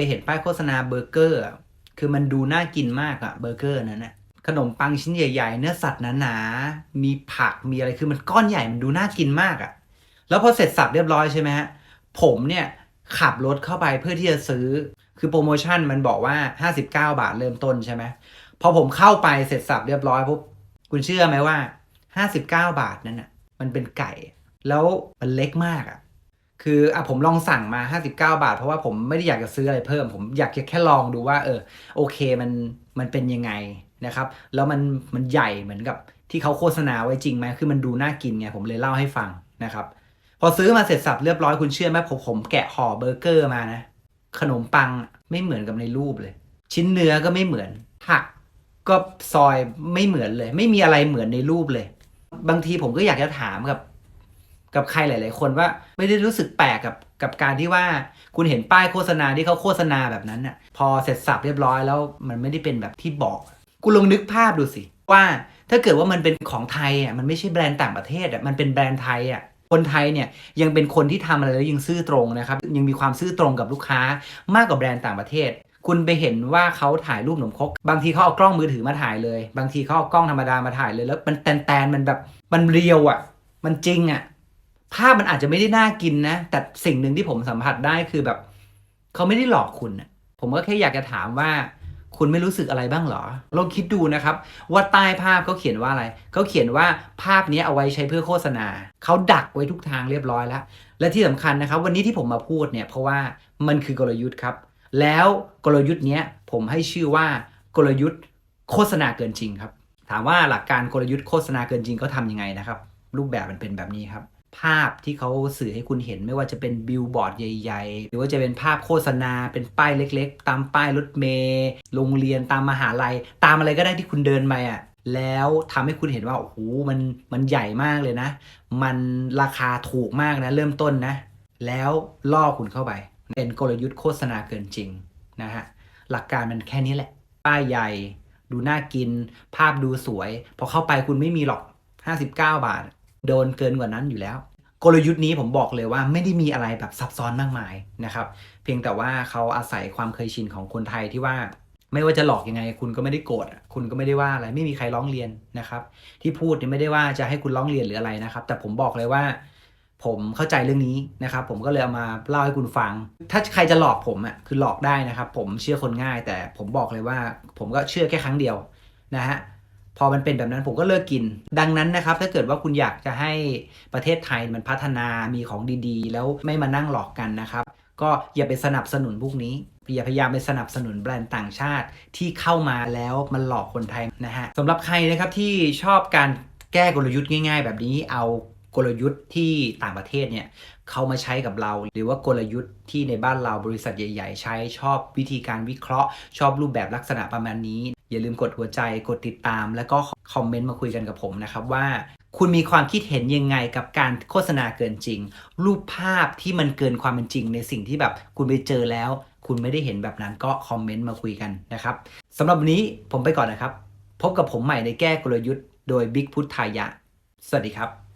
ไปเห็นป้ายโฆษณาเบอร์เกอร์คือมันดูน่ากินมากอะเบอร์เกอร์นั้นนะขนมปังชิ้นใหญ่ๆ เนื้อสัตว์หนาๆมีผักมีอะไรคือมันก้อนใหญ่มันดูน่ากินมากอะแล้วพอเสร็จสับเรียบร้อยใช่ไหมฮะผมเนี่ยขับรถเข้าไปเพื่อที่จะซื้อ คือโปรโมชั่นมันบอกว่า 59 บาทเริ่มต้นใช่ไหมพอผมเข้าไปเสร็จสับเรียบร้อยปุ๊บคุณเชื่อไหมว่า 59 บาทนั้นน่ะมันเป็นไก่ แล้วมันเล็กมากอะ่ะ คืออะผมลองสั่งมา 59 บาท เพราะว่าผมไม่ได้อยากจะซื้ออะไรเพิ่ม ผมอยากแค่ลองดูว่า เออ โอเคมันมันเป็นยังไงนะครับ แล้วมันมันใหญ่เหมือนกับที่เขาโฆษณาไว้จริงไหมคือมันดูน่ากินไงผมเลยเล่าให้ฟังนะครับ พอซื้อมาเสร็จสับเรียบร้อยคุณเชื่อไหมผมผมแกะห่อเบอร์เกอร์มานะ ขนมปังไม่เหมือนกับในรูปเลย ชิ้นเนื้อก็ไม่เหมือนผักก็ซอยไม่เหมือนเลย ไม่มีอะไรเหมือนในรูปเลย บางทีผมก็อยากจะถามกับ กับใครหลาย ๆ คนว่าไม่ได้รู้สึกแปลกกับกับการที่ว่าคุณเห็นป้ายโฆษณาที่เขาโฆษณาแบบนั้นน่ะพอเสร็จสับเรียบร้อยแล้วมันไม่ได้เป็นแบบที่บอกคุณลองนึกภาพดูสิว่าถ้าเกิดว่ามันเป็นของไทยอะมันไม่ใช่แบรนด์ต่างประเทศอะมันเป็นแบรนด์ไทยอะคนไทยเนี่ยยังเป็นคนที่ทำอะไรแล้วยังซื่อตรงนะครับยังมีความซื่อตรงกับลูกค้ามากกว่าแบรนด์ต่างประเทศ คุณไปเห็นว่าเขาถ่ายรูปหนมคกบางทีเขาเอากล้องมือถือมาถ่ายเลย บางทีเขาเอากล้องธรรมดามาถ่ายเลยแล้วมันแตนๆมันแบบมันเรียวอะ มันจริงอะ ภาพมันอาจจะไม่ได้น่ากินนะ แต่สิ่งหนึ่งที่ผมสัมผัสได้คือแบบเขาไม่ได้หลอกคุณผมก็แค่อยากจะถามว่า คุณไม่รู้สึกอะไรบ้างเหรอลองคิดดูนะครับ ว่าใต้ภาพเขาเขียนว่าอะไรเขาเขียนว่าภาพนี้เอาไว้ใช้เพื่อโฆษณาเขาดักไว้ทุกทางเรียบร้อยแล้ว และที่สำคัญนะครับ วันนี้ที่ผมมาพูดเนี่ยเพราะว่ามันคือกลยุทธ์ครับ แล้วกลยุทธ์เนี้ยผมให้ชื่อว่ากลยุทธ์โฆษณาเกินจริงครับ ถามว่าหลักการกลยุทธ์โฆษณาเกินจริงเขาทำยังไงนะครับ รูปแบบมันเป็นแบบนี้ครับ ภาพที่เขาสื่อให้คุณเห็นไม่ว่าจะเป็นบิลบอร์ดใหญ่ ๆ หรือว่าจะเป็นภาพโฆษณา เป็นป้ายเล็กๆ ตามป้ายรถเมล์โรงเรียนตามมหาลัย ตามอะไรก็ได้ที่คุณเดินไปอะแล้วทำให้คุณเห็นว่าโอ้โหมันมันใหญ่มากเลยนะ มันราคาถูกมากนะ เริ่มต้นนะ แล้วล่อคุณเข้าไป เป็นกลยุทธ์โฆษณาเกินจริงนะฮะหลักการมันแค่นี้แหละ ป้ายใหญ่ ดูน่ากิน ภาพดูสวย พอเข้าไปคุณไม่มีหรอก 59 บาท โดนเกินกว่านั้นอยู่แล้ว กลยุทธ์นี้ผมบอกเลยว่าไม่ได้มีอะไรแบบซับซ้อนมากมายนะครับ เพียงแต่ว่าเขาอาศัยความเคยชินของคนไทยที่ว่าไม่ว่าจะหลอกยังไง คุณก็ไม่ได้โกรธคุณก็ไม่ได้ว่าอะไรไม่มีใครร้องเรียนนะครับ ที่พูดเนี่ยไม่ได้ว่าจะให้คุณร้องเรียนหรืออะไรนะครับ แต่ผมบอกเลยว่า ผมเข้าใจเรื่องนี้นะครับ ผมก็เลยเอามาเล่าให้คุณฟัง ถ้าใครจะหลอกผมอะคือหลอกได้นะครับ ผมเชื่อคนง่าย แต่ผมบอกเลยว่า ผมก็เชื่อแค่ครั้งเดียวนะฮะ พอมันเป็นแบบนั้นผมก็เลิกกิน ดังนั้นนะครับ ถ้าเกิดว่าคุณอยากจะให้ประเทศไทยมันพัฒนามีของดีๆ แล้วไม่มานั่งหลอกกันนะครับ ก็อย่าไปสนับสนุนพวกนี้อย่าพยายามไปสนับสนุนแบรนด์ต่างชาติที่เข้ามาแล้วมันหลอกคนไทยนะฮะสำหรับใครนะครับที่ชอบการแก้กลยุทธ์ง่าย ๆ แบบนี้เอากลยุทธ์ที่ต่างประเทศเนี่ยเขามาใช้กับเรา หรือว่ากลยุทธ์ที่ในบ้านเราบริษัทใหญ่ ๆ ใช้ชอบวิธีการวิเคราะห์ ชอบรูปแบบลักษณะประมาณนี้ อย่าลืมกดหัวใจกดติดตาม แล้วก็คอมเมนต์มาคุยกันกับผมนะครับว่าคุณมีความคิดเห็นยังไงกับการโฆษณาเกินจริง รูปภาพที่มันเกินความเป็นจริงในสิ่งที่แบบคุณไปเจอแล้ว คุณไม่ได้เห็นแบบนั้นก็คอมเมนต์มาคุยกันนะครับสำหรับวันนี้ผมไปก่อนนะครับ พบกับผมใหม่ในแก้กลยุทธ์ โดยบิ๊กพุทธายะ สวัสดีครับ